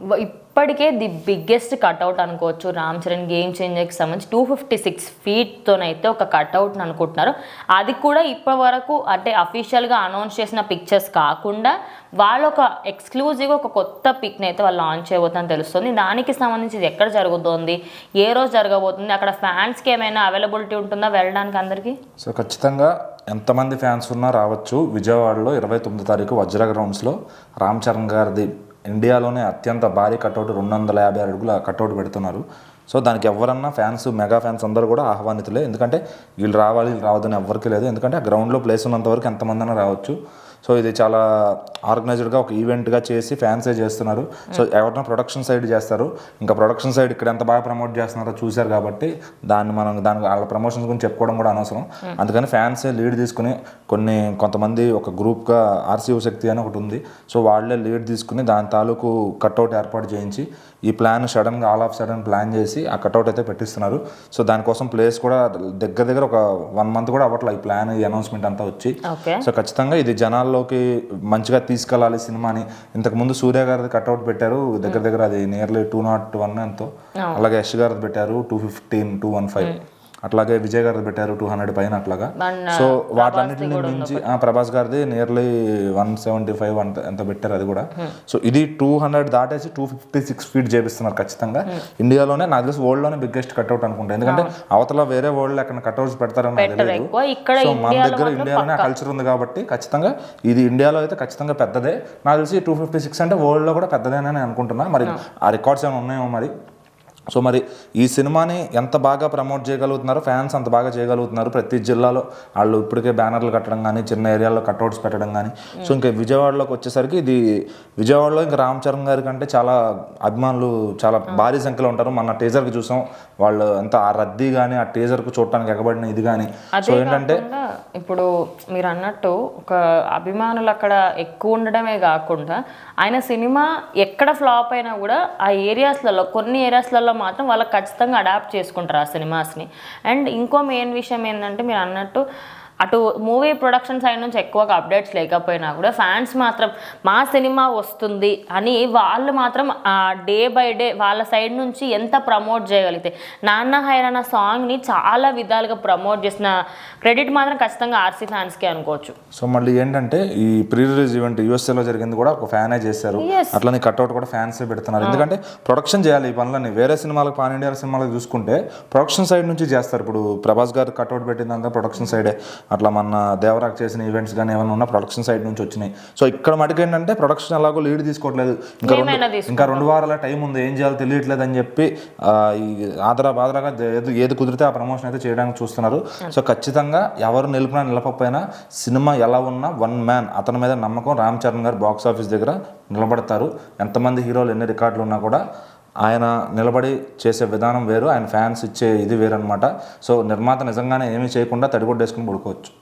ఇప్పటికే the biggest cutout అనుకోవచ్చు. Ram Charan game చేంజర్కి సంబంధించి టూ ఫిఫ్టీ సిక్స్ ఫీట్తోనైతే ఒక కట్అవుట్ని అనుకుంటున్నారు. అది కూడా ఇప్పటి వరకు అంటే అఫీషియల్గా అనౌన్స్ చేసిన పిక్చర్స్ కాకుండా వాళ్ళు ఒక ఎక్స్క్లూజివ్గా ఒక కొత్త పిక్ని అయితే వాళ్ళు లాంచ్ చేయబోతుందని తెలుస్తుంది. దానికి సంబంధించి ఇది ఎక్కడ జరుగుతోంది? ఏ రోజు జరగబోతుంది? అక్కడ ఫ్యాన్స్కి ఏమైనా అవైలబిలిటీ ఉంటుందా వెళ్ళడానికి అందరికీ? సో ఖచ్చితంగా ఎంతమంది ఫ్యాన్స్ ఉన్నా రావచ్చు. విజయవాడలో ఇరవై తొమ్మిది తారీఖు వజ్ర గ్రౌండ్స్లో రామ్ చరణ్ గారిది ఇండియాలోనే అత్యంత భారీ కట్అవుట్ రెండు వందల యాభై అడుగుల కట్అవుట్ పెడుతున్నారు. సో దానికి ఎవరన్నా ఫ్యాన్స్ మెగా ఫ్యాన్స్ అందరూ కూడా ఆహ్వానితులే. ఎందుకంటే వీళ్ళు రావాలి వీళ్ళు రావద్దని ఎవరికీ లేదు. ఎందుకంటే ఆ గ్రౌండ్లో ప్లేస్ ఉన్నంత వరకు ఎంతమందైనా రావచ్చు. సో ఇది చాలా ఆర్గనైజ్డ్గా ఒక ఈవెంట్గా చేసి ఫ్యాన్సే చేస్తున్నారు. సో ఎవరైనా ప్రొడక్షన్ సైడ్ చేస్తారు. ఇంకా ప్రొడక్షన్ సైడ్ ఇక్కడ ఎంత బాగా ప్రమోట్ చేస్తున్నారో చూశారు కాబట్టి దాన్ని మనం దాని వాళ్ళ ప్రమోషన్స్ గురించి చెప్పుకోవడం కూడా అనవసరం. అందుకని ఫ్యాన్సే లీడ్ తీసుకుని కొన్ని కొంతమంది ఒక గ్రూప్గా ఆర్సీఓ శక్తి అని ఒకటి ఉంది. సో వాళ్ళే లీడ్ తీసుకుని దాని తాలూకు కట్అవుట్ ఏర్పాటు చేయించి ఈ ప్లాన్ సడన్గా ఆల్ ఆఫ్ సడన్ ప్లాన్ చేసి ఆ కట్అవుట్ అయితే పెట్టిస్తున్నారు. సో దానికోసం ప్లేస్ కూడా దగ్గర దగ్గర ఒక వన్ మంత్ కూడా అవ్వట్లే ఈ ప్లాన్ ఈ అనౌన్స్మెంట్ అంతా వచ్చి. సో ఖచ్చితంగా ఇది జనాల్లోకి మంచిగా తీసుకెళ్ళాలి సినిమాని. ఇంతకు ముందు సూర్య గారిది కట్అవుట్ పెట్టారు. దగ్గర దగ్గర అది నియర్లీ టూ నాట్ వన్ ఎంతో. అలాగే యష్ గారిది పెట్టారు two fifteen two one five అట్లాగే విజయ్ గారిది పెట్టారు టూ హండ్రెడ్ పైన అట్లాగా. సో వాటన్నిటిని మించి ఆ, ప్రభాస్ గారిది నియర్లీ వన్ సెవెంటీ ఫైవ్ అంత ఎంత పెట్టారు అది కూడా. సో ఇది టూ హండ్రెడ్ దాటేసి టూ ఫిఫ్టీ సిక్స్ ఫీట్ చేపిస్తున్నారు ఖచ్చితంగా. ఇండియాలోనే నాకు తెలిసి వరల్డ్లోనే బిగ్గెస్ట్ కట్అవుట్ అనుకుంటా. ఎందుకంటే అవతల వేరే వరల్డ్ ఎక్కడ కట్అవుట్స్ పెడతారని నాకు తెలియదు సో మన దగ్గర ఇండియాలోనే కల్చర్ ఉంది కాబట్టి ఖచ్చితంగా ఇది ఇండియాలో అయితే ఖచ్చితంగా పెద్దదే. నాకు తెలిసి టూ ఫిఫ్టీ సిక్స్ అంటే వరల్డ్లో కూడా పెద్దదేనని అనుకుంటున్నా. మరి ఆ రికార్డ్స్ ఏమైనా ఉన్నాయేమో మరి? సో మరి ఈ సినిమాని ఎంత బాగా ప్రమోట్ చేయగలుగుతున్నారు ఫ్యాన్స్ అంత బాగా చేయగలుగుతున్నారు ప్రతి జిల్లాలో. వాళ్ళు ఇప్పటికే బ్యానర్లు కట్టడం కానీ చిన్న ఏరియాలో కట్అవుట్స్ పెట్టడం కానీ సో ఇంకా విజయవాడలోకి వచ్చేసరికి ఇది విజయవాడలో ఇంకా రామ్ చరణ్ గారి కంటే చాలా అభిమానులు చాలా భారీ సంఖ్యలో ఉంటారు. మన టీజర్కి చూసాం. వాళ్ళు ఎంత ఆ రద్దీ కానీ ఆ టీజర్కు చూడటానికి ఎగబడిన ఇది కానీ సో ఏంటంటే ఇప్పుడు మీరు అన్నట్టు ఒక అభిమానులు అక్కడ ఎక్కువ ఉండడమే కాకుండా ఆయన సినిమా ఎక్కడ ఫ్లాప్ అయినా కూడా ఆ ఏరియాస్లలో కొన్ని ఏరియాస్లలో మాత్రం వాళ్ళకి ఖచ్చితంగా అడాప్ట్ చేసుకుంటారు ఆ సినిమాస్ని. అండ్ ఇంకో మెయిన్ విషయం ఏంటంటే మీరు అన్నట్టు అటు మూవీ ప్రొడక్షన్ సైడ్ నుంచి ఎక్కువగా అప్డేట్స్ లేకపోయినా కూడా ఫ్యాన్స్ మాత్రం మా సినిమా వస్తుంది అని వాళ్ళు మాత్రం డే బై డే వాళ్ళ సైడ్ నుంచి ఎంత ప్రమోట్ చేయగలిగితే. నాన్న హైరాణ సాంగ్ని చాలా విధాలుగా ప్రమోట్ చేసిన క్రెడిట్ మాత్రం ఖచ్చితంగా ఆర్సీ ఫ్యాన్స్కే అనుకోవచ్చు. సో మళ్ళీ ఏంటంటే ఈ ప్రీ రిలీజ్ ఈవెంట్ యూఎస్ఏలో జరిగింది కూడా ఒక ఫ్యానే చేశారు. అట్లనే కట్అవుట్ కూడా ఫ్యాన్స్ పెడుతున్నారు. ఎందుకంటే ప్రొడక్షన్ చేయాలి ఈ పనులన్నీ. వేరే సినిమాలకు పాన్ ఇండియా సినిమాలకు చూసుకుంటే ప్రొడక్షన్ సైడ్ నుంచి చేస్తారు. ఇప్పుడు ప్రభాస్ గారు కట్అవుట్ పెట్టిందంతా ప్రొడక్షన్ సైడే. అట్లా మన దేవరాక్ చేసిన ఈవెంట్స్ కానీ ఏమైనా ఉన్నా ప్రొడక్షన్ సైడ్ నుంచి వచ్చినాయి. సో ఇక్కడ మటుకు ఏంటంటే ప్రొడక్షన్ ఎలాగో లీడ్ తీసుకోవట్లేదు. ఇంకా రెండు ఇంకా రెండు వారాల టైం ఉంది. ఏం చేయాలో తెలియట్లేదు అని చెప్పి ఆదరా బాదరాగా ఏది ఏది కుదిరితే ఆ ప్రమోషన్ అయితే చేయడానికి చూస్తున్నారు. సో ఖచ్చితంగా ఎవరు నిలిపినా నిలపకపోయినా సినిమా ఎలా ఉన్నా వన్ మ్యాన్ అతని మీద నమ్మకం రామ్ చరణ్ గారు బాక్స్ ఆఫీస్ దగ్గర నిలబడతారు. ఎంతమంది హీరోలు ఎన్ని రికార్డులు ఉన్నా కూడా ఆయన నిలబడి చేసే విధానం వేరు ఆయన ఫ్యాన్స్ ఇచ్చే ఇది వేరు అనమాట సో నిర్మాత నిజంగానే ఏమీ చేయకుండా తడిగొడ్డేసుకుని పడుకోవచ్చు.